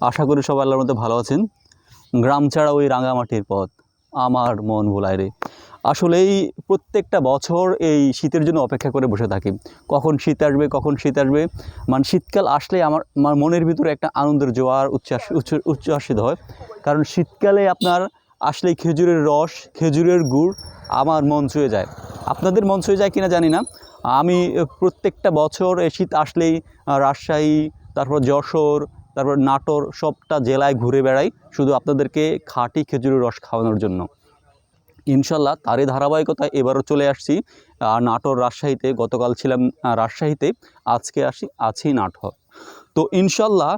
আশা করি সবাই আল্লাহর মধ্যে ভালো আছেন। গ্রাম ছাড়া ওই রাঙামাটির পথ, আমার মন ভোলায় রে। আসলেই প্রত্যেকটা বছর এই শীতের জন্য অপেক্ষা করে বসে থাকি। কখন শীত আসবে, কখন শীত আসবে। মানে শীতকাল আসলে আমার আমার মনের ভিতরে একটা আনন্দের জোয়ার উচ্ছ্বাস, উচ্ছ- উচ্ছ্বাসিত হয়। কারণ শীতকালে আপনার আসলেই খেজুরের রস, খেজুরের গুড় আমার মন ছুঁয়ে যায়। আপনাদের মন ছুঁয়ে যায় কিনা জানি না। আমি প্রত্যেকটা বছর এই শীত আসলেই রাজশাহী, তারপর যশোর তারপর নাটোর সবটা জেলায় ঘুরে বেড়াই, শুধু আপনাদেরকে খাঁটি খেজুরের রস খাওয়ানোর জন্য। ইনশাল্লাহ তারই ধারাবাহিকতায় এবারও চলে আসছি নাটোর রাজশাহীতে। গতকাল ছিলাম রাজশাহীতে, আজকে আসি, আছি নাটোর। তো ইনশাল্লাহ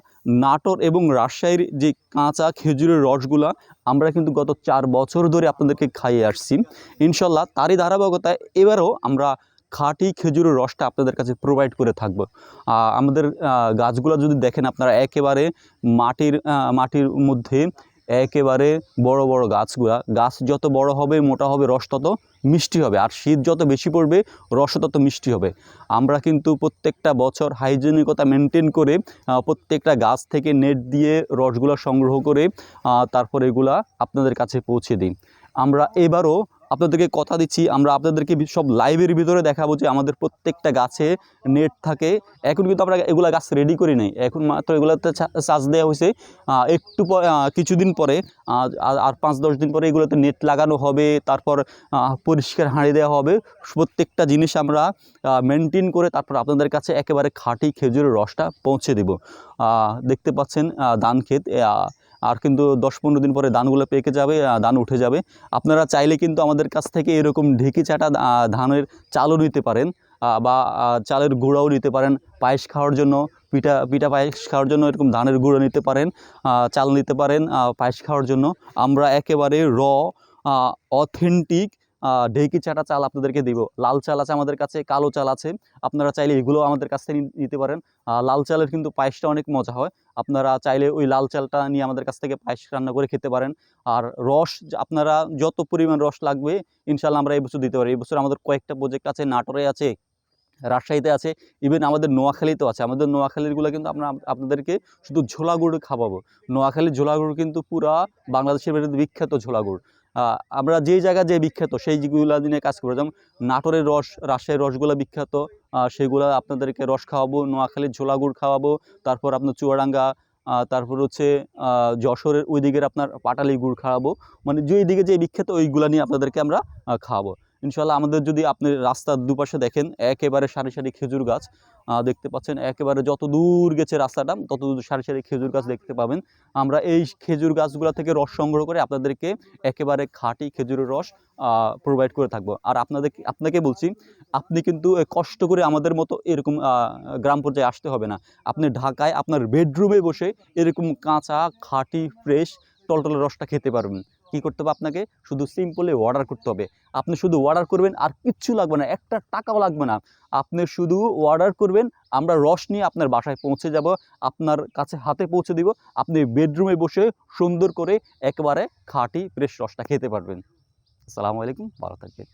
নাটোর এবং রাজশাহীর যে কাঁচা খেজুরের রসগুলা, আমরা কিন্তু গত চার বছর ধরে আপনাদেরকে খাইয়ে আসছি। ইনশাল্লাহ তারই ধারাবাহিকতায় এবারও আমরা খাঁটি খেজুরের রসটা আপনাদের কাছে প্রোভাইড করে থাকব। আমাদের গাছগুলো যদি দেখেন আপনারা, একেবারে মাটির মাটির মধ্যে একেবারে বড় বড় গাছগুলা, গাছ যত বড় হবে, মোটা হবে, রস তত মিষ্টি হবে, আর শীত যত বেশি পড়বে রস তত মিষ্টি হবে। আমরা কিন্তু প্রত্যেকটা বছর হাইজেনিকতা মেনটেন করে প্রত্যেকটা গাছ থেকে নেট দিয়ে রসগুলা সংগ্রহ করে তারপর এগুলা আপনাদের কাছে পৌঁছে দিই। আমরা এবারও আপনাদেরকে কথা দিচ্ছি, আমরা আপনাদেরকে সব লাইভের ভিতরে দেখাবো যে আমাদের প্রত্যেকটা গাছে নেট থাকে। এখন কিন্তু আমরা এগুলা গাছ রেডি করি নাই। এখন মাত্র এগুলোতে চার্জ দেওয়া হয়েছে। একটু কিছুদিন পরে আর পাঁচ দশ দিন পরে এগুলোতে নেট লাগানো হবে, তারপর পরিষ্কার হাঁড়ি দেওয়া হবে। প্রত্যেকটা জিনিস আমরা মেনটেন করে তারপর আপনাদের কাছে একেবারে খাঁটি খেজুরের রসটা পৌঁছে দেব। দেখতে পাচ্ছেন ধান ক্ষেত আর কিন্তু দশ পনেরো দিন পরে ধানগুলো পেকে যাবে ধান উঠে যাবে। আপনারা চাইলে কিন্তু আমাদের কাছ থেকে এরকম ঢেকি চাটা ধানের চালও নিতে পারেন বা চালের গুঁড়াও নিতে পারেন, পায়েস খাওয়ার জন্য, পিঠা পিঠা পায়েস খাওয়ার জন্য এরকম ধানের গুঁড়ো নিতে পারেন চাল নিতে পারেন পায়েস খাওয়ার জন্য। আমরা একেবারে র অথেন্টিক ঢেকি চাটা চাল আপনাদেরকে দিব। লাল চাল আছে আমাদের কাছে, কালো চাল আছে। আপনারা চাইলে এগুলো আমাদের কাছ থেকে নিতে পারেন। লাল চালের কিন্তু পায়েসটা অনেক মজা হয়। আপনারা চাইলে ওই লাল চালটা নিয়ে আমাদের কাছ থেকে পায়েস রান্না করে খেতে পারেন। আর রস আপনারা যত পরিমাণ রস লাগবে ইনশাল্লাহ আমরা এই বছর দিতে পারি। এই বছর আমাদের কয়েকটা প্রজেক্ট আছে, নাটোরে আছে, রাজশাহীতে আছে ইভেন আমাদের নোয়াখালীতেও আছে। আমাদের নোয়াখালীরগুলো কিন্তু আমরা, আপনাদেরকে শুধু ঝোলা গুড় খাওয়াবো। নোয়াখালীর ঝোলা গুড় কিন্তু পুরা বাংলাদেশের বিখ্যাত ঝোলা গুড় আমরা যেই জায়গা যে বিখ্যাত, সেই যেগুলো দিনে কাজ করব যেমন নাটোরের রস, রাজশাহীর রসগুলো বিখ্যাত সেগুলো আপনাদেরকে রস খাওয়াবো, নোয়াখালীর ঝোলা গুড় খাওয়াবো, তারপর আপনার চুয়াডাঙ্গা তারপর হচ্ছে যশোরের ওই দিকের আপনার পাটালি গুড় খাওয়াবো মানে যেই দিকে যে বিখ্যাত, ওইগুলো নিয়ে আপনাদেরকে আমরা খাওয়াবো। ইনশাল্লাহ আমাদের যদি আপনি রাস্তার দুপাশে দেখেন, একেবারে সারি সারি খেজুর গাছ দেখতে পাচ্ছেন, একেবারে যত দূর গেছে রাস্তাটা, তত দূর সারি সারি খেজুর গাছ দেখতে পাবেন। আমরা এই খেজুর গাছগুলো থেকে রস সংগ্রহ করে আপনাদেরকে একেবারে খাঁটি খেজুরের রস প্রোভাইড করে থাকব। আর আপনাদের আপনাকে বলছি, আপনি কিন্তু কষ্ট করে আমাদের মতো এরকম গ্রাম পর্যায়ে আসতে হবে না। আপনি ঢাকায় আপনার বেডরুমে বসে এরকম কাঁচা, খাঁটি ফ্রেশ টলটলে রসটা খেতে পারবেন। কি করতে হবে আপনাকে? শুধু সিম্পলি অর্ডার করতে হবে। আপনি শুধু অর্ডার করবেন আর কিচ্ছু লাগবে না, একটা টাকাও লাগবে না। আপনি শুধু অর্ডার করবেন, আমরা রস নিয়ে আপনার বাসায় পৌঁছে যাব, আপনার কাছে হাতে পৌঁছে দিব, আপনি বেডরুমে বসে সুন্দর করে একবারে খাটি ফ্রেশ রসটা খেতে পারবেন। আসসালামু আলাইকুম, ভালো থাকবেন।